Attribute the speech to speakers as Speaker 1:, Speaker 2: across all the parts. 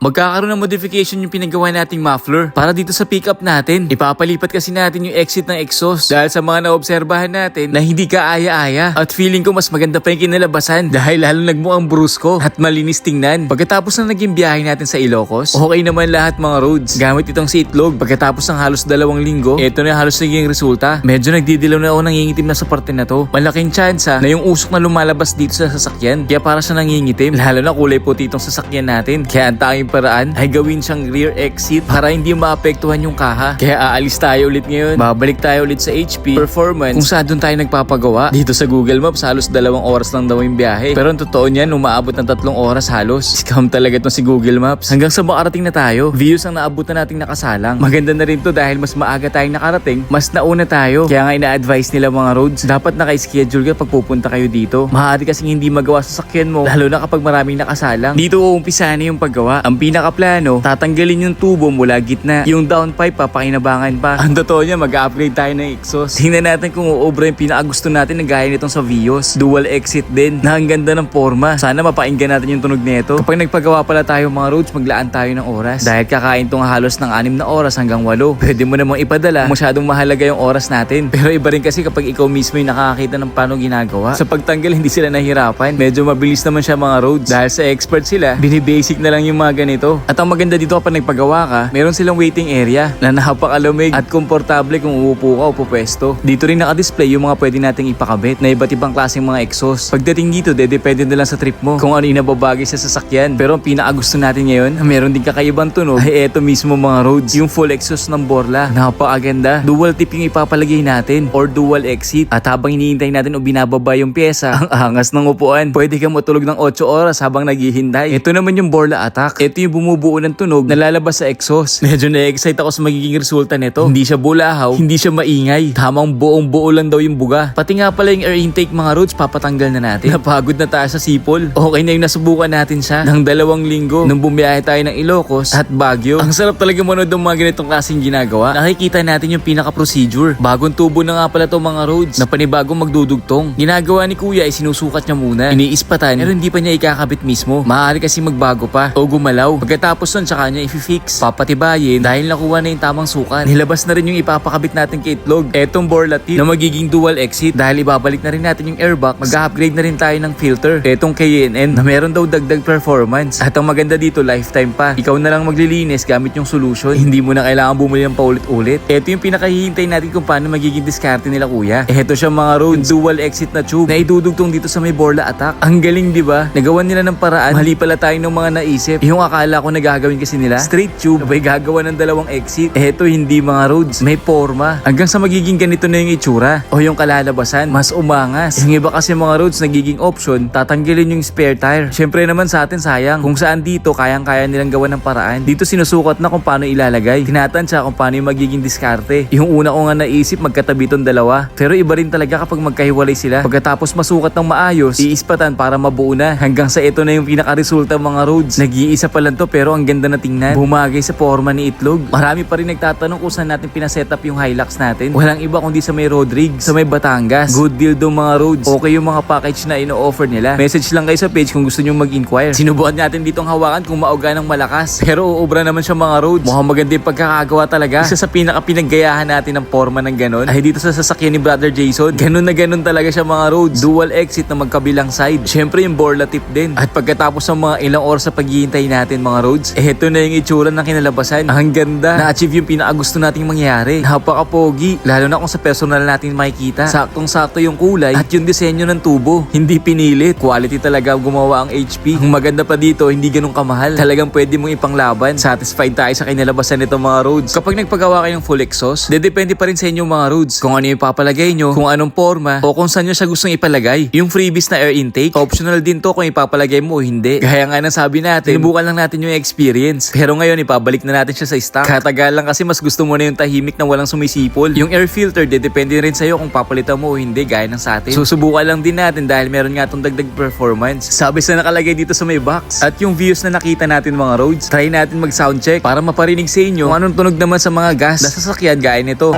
Speaker 1: magkakaroon ng modification yung pinagawa nating muffler para dito sa pickup natin. Ipapalipat kasi natin yung exit ng exhaust dahil sa mga naobserbahan natin na hindi ka aya-aya. At feeling ko mas maganda pa yung kinalabasan dahil lalo nagmukhang brusko at malinis tingnan. Pagkatapos na naging biyahe natin sa Ilocos, okay naman lahat mga roads. Gamit itong si Itlog. Pagkatapos ng halos dalawang linggo, eto na halos naging resulta. Medyo nagdidilaw na ako nangingitim na sa parte na to. Malaking tsansa na yung usok na lumalabas dito sa sasakyan. Kaya para siya nangingitim. Lalo na kulay puti itong sasakyan natin. Kaya ang paraan ay gawin siyang rear exit para hindi maapektuhan yung kaha. Kaya aalis tayo ulit ngayon. Babalik tayo ulit sa HP Performance kung saan doon tayo nagpapagawa. Dito sa Google Maps halos dalawang oras lang daw yung biyahe. Pero ang totoo niyan umaabot ng tatlong oras halos. Scam talaga itong si Google Maps. Hanggang sa makarating na tayo, views ang naabot na nating nakasalang. Maganda na rin to dahil mas maaga tayong nakarating, mas nauna tayo. Kaya nga ina-advise nila mga roads, dapat naka-schedule ka pag kayo dito. Maaari kasing hindi magawa sa sakyan mo, lalo na kapag maraming nakasalang. Dito uumpisa na yung paggawa. Ang pinakaplano, tatanggalin yung tubo mula gitna. Yung downpipe, papakinabangan pa. Ang totoo niya, mag-upgrade tayo ng exhaust. Tingnan natin kung uubra yung pinakagusto natin na gaya nitong sa Vios. Dual exit din, na ang ganda ng forma. Sana mapainggan natin yung tunog nito. Kapag nagpagawa pala tayo mga roads, maglaan tayo ng oras. Dahil kakain tong halos ng anim na oras hanggang walo. Pwede mo namang ipadala, masyadong mahalaga yung oras natin. Pero iba rin kasi kapag ikaw mismo yung nakakita ng paano ginagawa. Sa pagtanggal, hindi sila nahirapan. Medyo mabilis naman siya mga roads. Dahil sa expert sila, binibasic na lang yung mga ganito. At ang maganda dito kapag nagpagawa ka, meron silang waiting area na napakalamig at komportable kung uupo ka o pupwesto. Dito rin naka-display yung mga pwede nating ipakabit na iba't ibang klaseng mga exhaust. Pagdating dito, depende na lang sa trip mo kung ano yung nababagay sa sasakyan. Pero ang pinakagusto natin ngayon, meron din kakaibang tunog ay eto mismo mga roads. Yung full exhaust ng Borla. Napakaganda. Dual tip yung ipapalagay natin or dual exit. At habang hinihintay natin o binababa yung pyesa, ang angas ng upuan. Pwede kang matulog ng 8 oras habang naghihintay. Ito naman yung Borla Attack. Ito yung bumubuo ng tunog na lalabas sa exhaust. Medyo na-excite ako sa magiging resulta nito. Hindi siya bulahaw, hindi siya maingay. Tamang buong buo lang daw yung buga. Pati nga pala yung air intake mga roads, papatanggal na natin. Napagod na tayo sa sipol. Okay na yung nasubukan natin siya ng dalawang linggo nung bumiyahe tayo ng Ilocos at Baguio. Ang sarap talaga manood ng mga ganitong klaseng ginagawa. Nakikita natin yung pinaka-procedure. Bagong tubo na nga pala to mga roads na panibagong magdudugtong. Ginagawa ni kuya ay sinusukat niya muna. Iniispatan pero hindi pa niya ikakabit mismo. Maaari kasi magbago pa o gumalaw. Pagkatapos nun tsaka niya i-fix. Papatibayin dahil nakuha na yung tamang sukat. Nilabas na rin yung ipapakabit natin kay Itlog. Etong Borla tip na magiging dual exit dahil ibabalik na rin natin yung airbox. Mag-upgrade na rin tayo ng filter. Etong KNN na meron daw dagdag performance. At ang maganda dito lifetime pa. Ikaw na lang maglilinis gamit yung solution. Hindi mo na kailangan bumili ng paulit-ulit. Ito yung pinakahihintay natin kung paano magiging diskarte nila kuya. Ito siya mga roads. Dual exit na tube na idudugtong dito sa may Borla attack. Ang galing di ba? Nagawan nila ng paraan. Mali pala tayo ng mga naisip. Yung akala ko na gagawin kasi nila. Straight tube. Abay gagawa ng dalawang exit. Ito hindi mga roads. May forma. Hanggang sa magiging ganito na yung itsura. O yung kalalabasan. Mas umangas. Yung iba kasi mga roads nagiging option. Tatanggalin yung spare tire. Syempre naman sa atin sayang. Kung saan dito kayang-kaya nilang gawa ng paraan. Dito sinusukat na kung paano ilalagay. Tinatansya kung paano yung magiging diskarte. Yung una ko nga naisip magkatabi tong dalawa. Pero iba rin talaga kapag magkahiwalay sila. Pagkatapos masukat ng maayos, iispatan para mabuo na. Hanggang sa ito na yung pinaka-resulta mga roads. Nag-iisa pa lang to pero ang ganda na tingnan. Bumagay sa forma ni Itlog. Marami pa rin nagtatanong kung saan natin pinasetup yung Hilux natin. Walang iba kundi sa may Rodriguez, sa may Batangas. Good deal daw mga roads. Okay yung mga package na ino-offer nila. Message lang kayo sa page kung gusto nyo mag-inquire. Sinubukan natin ditong hawakan kung mauga ng malakas. Pero uubra naman siya mga roads. Mukhang maganda yung pagkakagawa talaga. Isa sa pinaka-pinaggayahan natin ng forma ng ganon ay dito sa sasakyan ni Brother Jason. Ganon na ganon talaga siya mga roads. Dual exit na magkabilang side. Siyempre yung Borla tip din. At pagkatapos ng mga ilang oras sa paghihintay natin mga roads, eh ito na yung itsura ng kinalabasan. Ang ganda. Na-achieve yung pinakagusto nating mangyari. Napaka-pogi. Lalo na kung sa personal natin makikita. Saktong-sakto yung kulay at yung disenyo ng tubo. Hindi pinilit. Quality talaga gumawa ang HP. Ang maganda pa dito, hindi ganun kamahal. Talagang pwede mong ipanglaban. Satisfied tayo sa kinalabasan nito mga roads. Kapag nagpagawa kayo ng full exhaust, depende pa rin sa inyo mga roads. Kung ano yung ipapalagay nyo, kung anong forma, o kung saan nyo siya gustong ipalagay. Yung freebies na air intake, optional din to kung ipapalagay mo o hindi. Gaya nga ng sabi natin, sinubukan lang natin yung experience. Pero ngayon, ipabalik na natin siya sa stock. Katagal lang kasi mas gusto mo na yung tahimik na walang sumisipol. Yung air filter, depende rin sa'yo kung papalitan mo o hindi, gaya ng sa atin. Susubukan lang din natin dahil meron nga tong dagdag performance. Sabi sa nakalagay dito sa may box. At yung views na nakita natin mga roads, try natin mag sound check para maparinig sa inyo kung anong tunog naman sa mga gas na sasakyan gaya nito.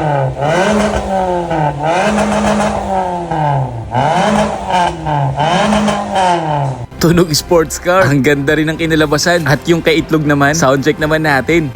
Speaker 1: Tunog sports car. Ang ganda rin ng kinalabasan. At yung kay itlog naman, sound check naman natin.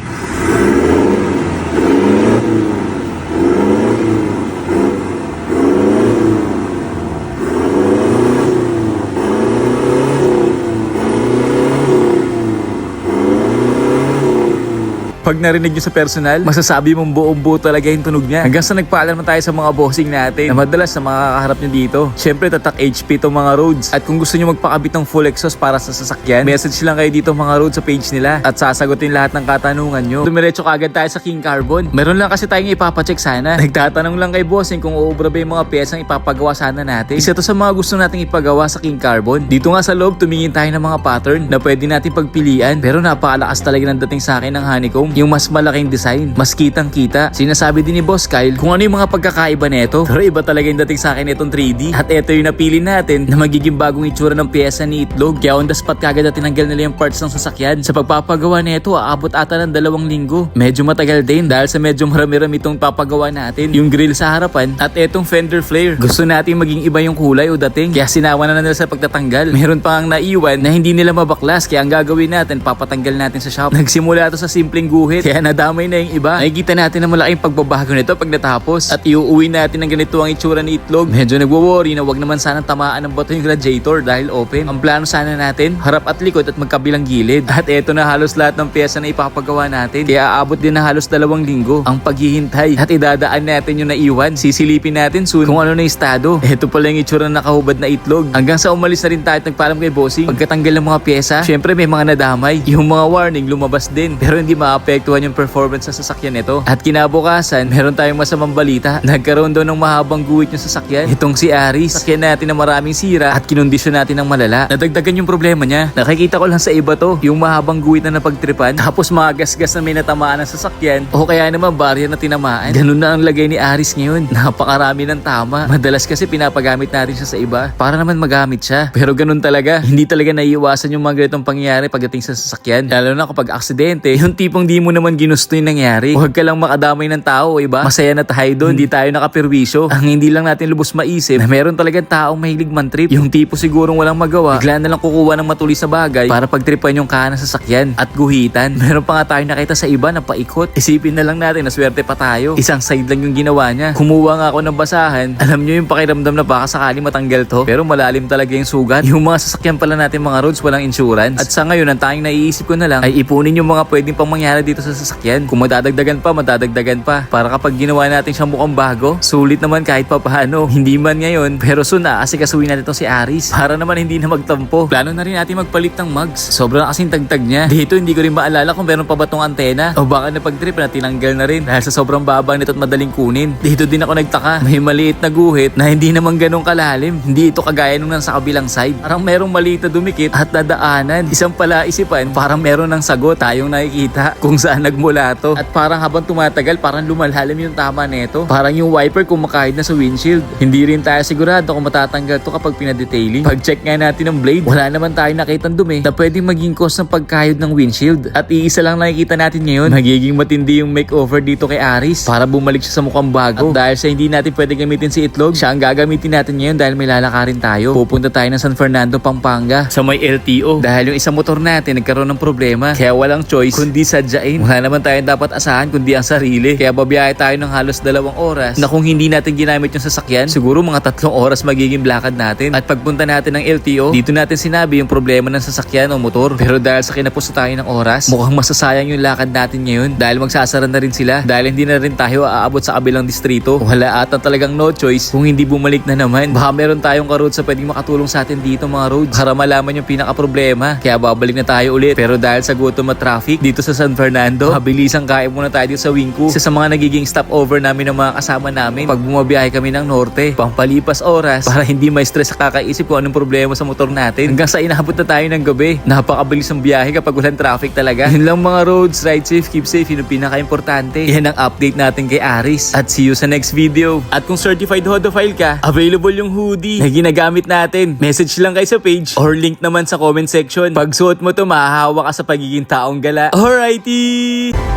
Speaker 1: Pag narinig nyo sa personal, masasabi mong buong buo talaga yung tunog niya. Hanggang sa nagpaalam na tayo sa mga bossing natin na madalas na makakaharap nyo dito. Siyempre, tatak HP tong mga roads. At kung gusto nyo magpakabit ng full exhaust para sa sasakyan, message lang kayo dito mga roads sa page nila at sasagutin lahat ng katanungan nyo. Dumiretso kagad tayo sa King Carbon. Meron lang kasi tayong ipapacheck sana. Nagtatanong lang kay bossing kung uubra ba yung mga pyesang ipapagawa sana natin. Isa to sa mga gusto nating ipagawa sa King Carbon. Dito nga sa loob, tumingin tayo ng mga pattern na pwede natin pagpilian. Pero napakalakas talaga ng dating sa akin ng honeycomb. Yung mas malaking design, mas kitang kita. Sinasabi din ni Boss Kyle kung ano yung mga pagkakaiba nito. Pero iba talaga yung dating sa akin itong 3D. At ito yung napili natin na magiging bagong itsura ng pyesa ni Itlog. Kaya on the spot kagad na tinanggal nila yung parts ng sasakyan. Sa pagpapagawa nito, aabot ata ng dalawang linggo. Medyo matagal din dahil sa medyo marami-rami itong papagawa natin. Yung grill sa harapan at etong fender flare. Gusto natin maging iba yung kulay o dating. Kaya sinawa na nila sa pagtatanggal. Meron pa ang naiwan na hindi nila mabaklas. Kaya ang gagawin natin, papatanggal natin sa shop. Nagsimula to sa simpleng guhit. Kaya nadamay na yung iba. Nakikita natin na malaking pagbabago nito pag natapos. At iuuwi natin ng ganito ang itsura ni Itlog. Medyo nagwo-worry na wag naman sana tamaan ng bato yung radiator dahil open. Ang plano sana natin, harap at likod at magkabilang gilid. At eto na halos lahat ng pyesa na ipapagawa natin. Kaya aabot din na halos dalawang linggo ang paghihintay. At idadaan natin yung naiwan. Sisilipin natin soon kung ano na yung estado. Eto pala yung itsura ng nakahubad na itlog. Hanggang sa umalis na rin tayo at nagpaalam kay Bossing. Pagkatanggal ng mga pyesa, syempre may mga nadamay. Yung mga warning lumabas din. Pero hindi maapektuhan yung performance sa sasakyan nito. At kinabukasan, meron tayong masamang balita. Nagkaroon daw ng mahabang guhit yung sasakyan. Itong si Aris. Sasakyan natin na maraming sira at kinondisyon natin ng malala. Nadagdagan yung problema niya. Nakikita ko lang sa iba to. Yung mahabang guhit na napagtripan. Tapos mga gasgas na may natamaan ng sasakyan. O kaya naman barya na tinamaan. Ganun na ang lagay ni Aris ngayon. Napakarami ng tama. Madalas kasi pinapagamit natin siya sa iba. Para naman magamit siya. Pero ganun talaga. Hindi talaga naiiwasan yung mga ganitong pangyayari pagdating sa sasakyan. Lalo na kapag aksidente. Yung tipong di mo naman ginusto yung nangyari. Huwag ka lang makadamay ng tao, iba? Masaya na tayo doon. Hindi tayo nakapirwisyo. Ang hindi lang natin lubos maisip na meron talagang taong mahilig man trip. Yung tipo sigurong walang magawa. Bigla na lang kukuha ng matuli sa bagay para pagtripan yung kanan sa sasakyan at guhitan. Meron pa nga tayo nakita sa iba na paikot. Isipin na lang natin na swerte pa tayo. Isang side lang yung ginawa niya. Kumuha nga ako ng basahan. Alam nyo yung pakiramdam na baka sakali matanggal to. Pero malalim talaga yung sugat. Yung mga sasakyan pala natin mga roads walang insurance. At sa ngayon, ang tanging naiisip ko na lang ay ipunin yung mga pwedeng pang mangyari dito sa sasakyan. Kung madadagdagan pa, madadagdagan pa. Para kapag ginawa natin siyang mukhang bago, sulit naman kahit pa paano. Hindi man ngayon, pero soon na kasi kasuhin natin to si Aris. Para naman hindi na magtampo. Plano na rin natin magpalit ng mugs. Sobrang kasing tagtag niya. Dito hindi ko rin maalala kung meron pa ba tong antena. O baka napag-trip na tinanggal na rin dahil sa sobrang baba nito at madaling kunin. Dito din ako nagtaka. May maliit na guhit na hindi naman ganong kalalim. Hindi ito kagaya nung nasa kabilang side. Parang merong maliit na dumikit at dadaanan. Isang pala isipan, parang meron ng sagot tayong nakikita kung saan nagmula to. At parang habang tumatagal, parang lumalalim yung tama nito. Parang yung wiper kumakahid na sa windshield. Hindi rin tayo sigurado kung matatanggal to kapag pinadetailing. Pag-check nga natin ng blade, wala naman tayo nakitang dumi na pwedeng maging cause ng pagkahid ng windshield. At iisa lang nakikita natin ngayon, magiging matindi yung makeover dito kay Aris para bumalik siya sa mukhang bago. At dahil sa hindi natin pwede gamitin si Itlog, siya ang gagamitin natin ngayon dahil may lalakarin tayo. Pupunta tayo ng San Fernando, Pampanga sa may LTO. Dahil yung isang motor natin nagkaroon ng problema. Kaya walang choice kundi sadyain. Wala naman tayong dapat asahan kundi ang sarili. Kaya babiyahe tayo ng halos dalawang oras na kung hindi natin ginamit yung sasakyan, siguro mga tatlong oras magiging lakad natin. At pagpunta natin ng LTO, dito natin sinabi yung problema ng sasakyan o motor. Pero dahil sa kinapos tayo ng oras, mukhang masasayang yung lakad natin ngayon dahil magsasara na rin sila. Dahil hindi na rin tayo aabot sa kabilang distrito. Wala ata talagang no choice kung hindi bumalik na naman. Baka meron tayong karood sa pwedeng makatulong sa atin dito mga roads para malaman yung pinaka problema. Kaya babalik na tayo ulit. Pero dahil sa gutom at traffic dito sa San Fernando, mabilisang kain muna tayo dito sa Wingko. Isa sa mga nagiging stopover namin ng mga kasama namin pag bumabiyahe kami ng norte. Pampalipas oras para hindi may stress sa kakaisip kung anong problema sa motor natin. Hanggang sa inabot na tayo ng gabi. Napakabilis ng biyahe kapag walang traffic talaga. Yun lang mga roads, ride safe, keep safe, yun ang pinaka-importante. Yan ang update natin kay Aris. At see you sa next video. At kung certified hodophile ka, available yung hoodie na ginagamit natin. Message lang kayo sa page or link naman sa comment section. Pag suot mo to, mahahawa ka sa pagiging taong gala. Alrighty! Bye.